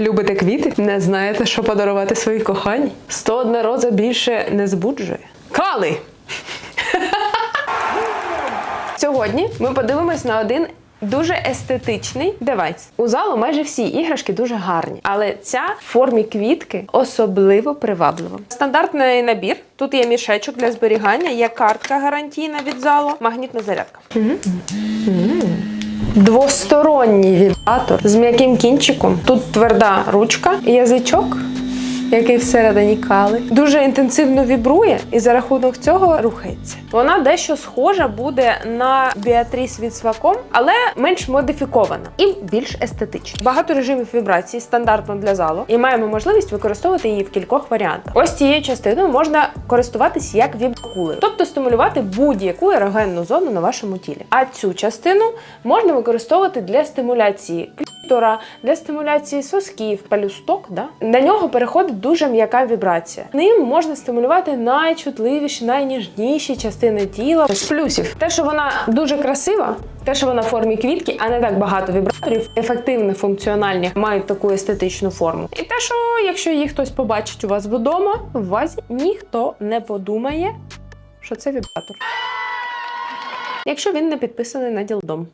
Любите квіти? Не знаєте, що подарувати своїй коханій? 101 роза більше не збуджує. Кали! Сьогодні ми подивимось на один дуже естетичний девайс. У залу майже всі іграшки дуже гарні, але ця в формі квітки особливо приваблива. Стандартний набір. Тут є мішечок для зберігання, є картка гарантійна від залу, магнітна зарядка. Двосторонній вібратор з м'яким кінчиком. Тут тверда ручка, язичок, який всередині кали. Дуже інтенсивно вібрує і за рахунок цього рухається. Вона дещо схожа буде на Beatrice від Swacom, але менш модифікована і більш естетична. Багато режимів вібрації стандартно для залу, і маємо можливість використовувати її в кількох варіантах. Ось цією частиною можна користуватись як віброкулер, тобто стимулювати будь-яку ерогенну зону на вашому тілі. А цю частину можна використовувати для стимуляції клітора, для стимуляції сосків, пелюсток. Да? На нього переходить дуже м'яка вібрація. Ним можна стимулювати найчутливіші, найніжніші частини тіла. З плюсів те, що вона дуже красива, те, що вона в формі квітки, а не так багато вібраторів, ефективні, функціональні, мають таку естетичну форму. І те, що якщо її хтось побачить у вас вдома, в вазі ніхто не подумає, що це вібратор. Якщо він не підписаний на ділдом.